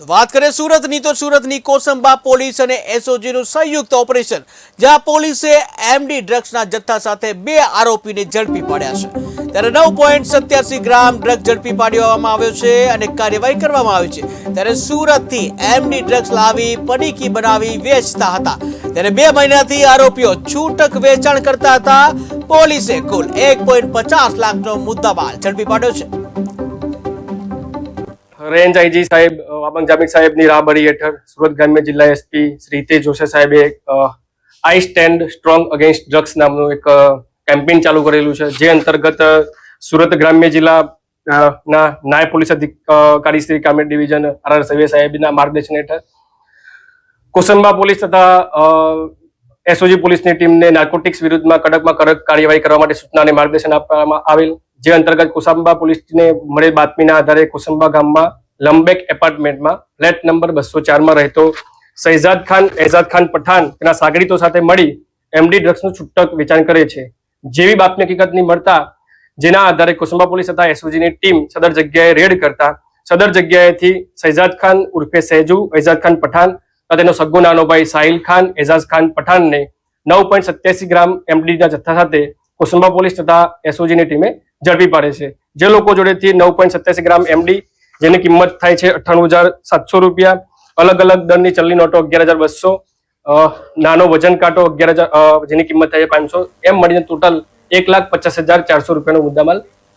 તો વાત કરીએ સુરતની, તો સુરતની કોસંબા પોલીસ અને એસઓજીનું સંયુક્ત ઓપરેશન, જ્યાં પોલીસે એમડી ડ્રગ્સના જથ્થા સાથે બે આરોપીને ઝડપી પાડ્યા છે. ત્યારે નવ પોઈન્ટ સત્યાસી ગ્રામ ડ્રગ ઝડપી પાડવામાં આવ્યો છે અને કાર્યવાહી કરવામાં આવી છે. ત્યારે સુરતથી એમડી ડ્રગ્સ લાવી પડીકી બનાવી વેચતા હતા. ત્યારે બે મહિનાથી આરોપીઓ છૂટક વેચાણ કરતા હતા. પોલીસે કુલ એક પોઈન્ટ પચાસ લાખનો મુદ્દામાલ ઝડપી પાડ્યો છે. રેન્જ આઈજી સાહેબ વાબંગ જામિક સાહેબની રાહબરી હેઠળ સુરત ગ્રામ્ય જિલ્લા એસપી શ્રી હિતેશ જોશી સાહેબે I stand strong against drugs નામનું એક કેમ્પેઇન ચાલુ કરેલું છે, જે અંતર્ગત સુરત ગ્રામ્ય જિલ્લા ના નાયબ પોલીસ અધિકારી Shri Kamet division R R Save સાહેબના માર્ગદર્શન હેઠળ કોસંબા પોલીસ તથા એસઓજી પોલીસની ટીમને નાર્કોટિક્સ વિરુદ્ધમાં કડકમાં કડક કાર્યવાહી કરવા માટે સૂચના અને માર્ગદર્શન આપવામાં આવેલ. જે અંતર્ગત કોસંબા પોલીસને મળેલ બાતમીના આધારે કુસંબા ગામમાં લંબેક એપાર્ટમેન્ટમાં ફ્લેટ નંબર બસો ચારમાં રહેતો શહેજાદ ખાન, એઝાદ ખાન પઠાણ તેના સાગરીતો સાથે મળી એમડી ડ્રગ્સનું છૂટક વેચાણ કરે છે. જેવી બાતમી હકીકતની મળતા જેના આધારે કુસુંબા પોલીસ તથા એસઓજીની ટીમ સદર જગ્યાએ રેડ કરતા સદર જગ્યાએથી શહેજાદ ખાન ઉર્ફે સહેજુ એઝાદ ખાન પઠાણ તથા તેનો સગ્ગો નાનો ભાઈ સાહિલ ખાન, એઝાઝ ખાન પઠાણને નવ પોઈન્ટ સત્યાસી ગ્રામ એમડીના જથ્થા સાથે કુસુંબા પોલીસ તથા એસઓજીની ટીમે ઝડપી પાડે છે. જે લોકો જોડેથી નવ પોઈન્ટ સત્યાસી ગ્રામ એમડી જેની કિંમત થાય છે અઠ્ઠાણું હજાર સાતસો રૂપિયા. અલગ અલગ દરની ચલણી નોટો અગિયાર હજાર બસો. નાનો વજન કાંટો અગિયાર હજાર જેની કિંમત થાય છે પાંચસો. એમ મળીને ટોટલ એક લાખ પચાસ હજાર ચારસો રૂપિયાનો મુદ્દામાલ